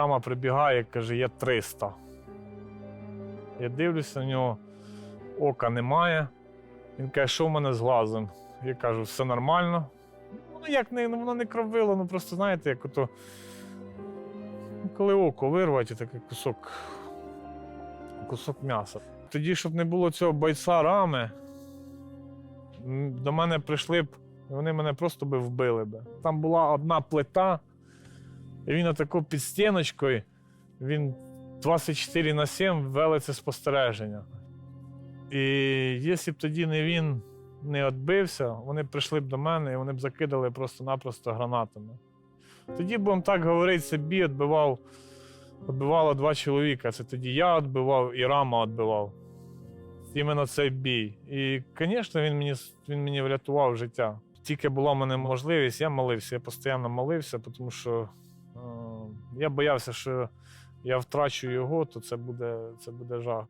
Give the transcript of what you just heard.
Рама прибігає, каже, є 300. Я дивлюся на нього, ока немає. Він каже, що в мене з глазом? Я кажу, все нормально. Ну, як не, ну, воно не кровило, ну просто знаєте, як ото. Коли око вирвати, такий кусок, кусок м'яса. Тоді, щоб не було цього бойця рами, до мене прийшли б, вони мене просто би вбили би. Там була одна плита, він отако під стіночкою, він 24 на 7 вели це спостереження. І якщо б тоді не він не відбився, вони прийшли б до мене і вони б закидали просто-напросто гранатами. Тоді, будемо так говорити, бій відбивав, відбивало два чоловіка. Це тоді я відбивав і Рама відбивав. Іменно цей бій. І, звісно, він мені, він мені врятував життя. Тільки була в мене можливість, я молився, я постійно молився, тому що я боявся, що я втрачу його, то це буде, це буде жах.